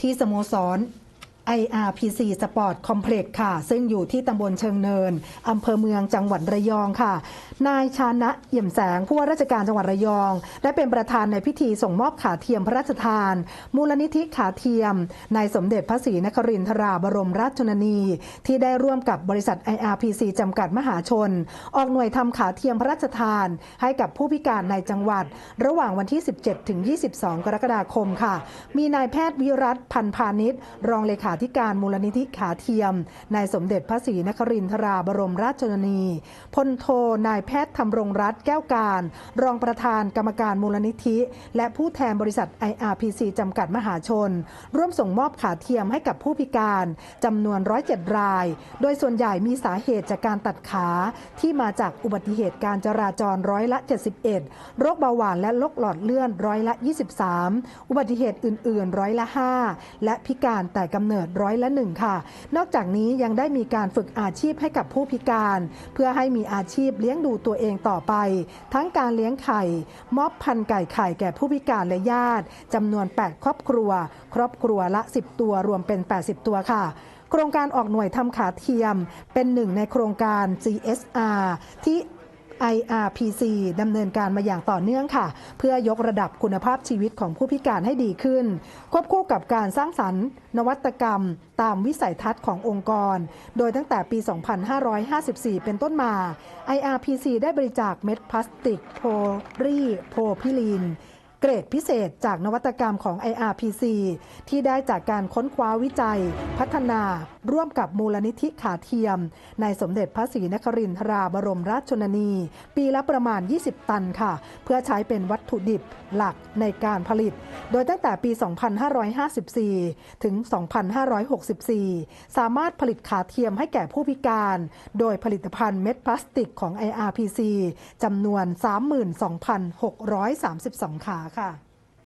ที่สโมสร IRPC Sport Complex ค่ะ ซึ่งอยู่ที่ตำบลเชิงเนิน อำเภอเมืองจังหวัดระยองค่ะ นายชานะเอี่ยมแสงผู้ว่าราชการจังหวัดระยอง ได้เป็นประธานในพิธีส่งมอบขาเทียมพระราชทาน มูลนิธิขาเทียมในสมเด็จพระศรีนครินทราบรมราชชนนี ที่ได้ร่วมกับบริษัท IRPC จำกัดมหาชน ออกหน่วยทำขาเทียมพระราชทาน ให้กับผู้พิการในจังหวัด ระหว่างวันที่ 17 ถึง 22 กรกฎาคมค่ะ มีนายแพทย์วิรัตพันพาณิชย์รองเลขาธิการมูลนิธิขาเทียม นายสมเด็จพระศรีนครินทราบรมราชชนนีพลโทนายแพทย์ธำรงรัตน์แก้วการ รองประธานกรรมการมูลนิธิ และผู้แทนบริษัท IRPC จำกัดมหาชน ร่วมส่งมอบขาเทียมให้กับผู้พิการจำนวน 107 ราย โดยส่วนใหญ่มีสาเหตุจากการตัดขาที่มาจากอุบัติเหตุการจราจรร้อยละ 71 โรคเบาหวานและโรคหลอดเลือดร้อยละ 23 อุบัติเหตุอื่น ๆ ร้อยละ 5 และพิการแต่กำเนิดร้อยละ1ค่ะ นอกจากนี้ยังได้มีการฝึกอาชีพให้กับผู้พิการ เพื่อให้มีอาชีพเลี้ยงดูตัวเองต่อไป ทั้งการเลี้ยงไข่มอบพันธุ์ไก่ไข่แก่ผู้พิการและญาติจำนวน 8 ครอบครัว ครอบครัวละ 10 ตัวรวมเป็น 80 ตัวค่ะโครงการออกหน่วยทำขาเทียม เป็นหนึ่งในโครงการ CSR ที่ IRPC ดำเนินการมาอย่างต่อเนื่องค่ะ เพื่อยกระดับคุณภาพชีวิตของผู้พิการให้ดีขึ้น ควบคู่กับการสร้างสรรค์ นวัตกรรม ตามวิสัยทัศน์ขององค์กร โดยตั้งแต่ปี 2554 เป็นต้นมา IRPC ได้บริจาคเม็ดพลาสติกโพลีโพพิลีน เกรดพิเศษจากนวัตกรรมของ IRPC ที่ได้จากการค้นคว้าวิจัย พัฒนา ร่วมกับมูลนิธิขาเทียม ในสมเด็จพระศรีนครินทราบรมราชชนนี ปีละประมาณ 20 ตันค่ะ เพื่อใช้เป็นวัตถุดิบหลักในการผลิต โดยตั้งแต่ปี 2554 ถึง 2564 สามารถผลิตขาเทียมให้แก่ผู้พิการ โดยผลิตภัณฑ์เม็ดพลาสติกของ IRPC จำนวน 32,632 ขาค่ะ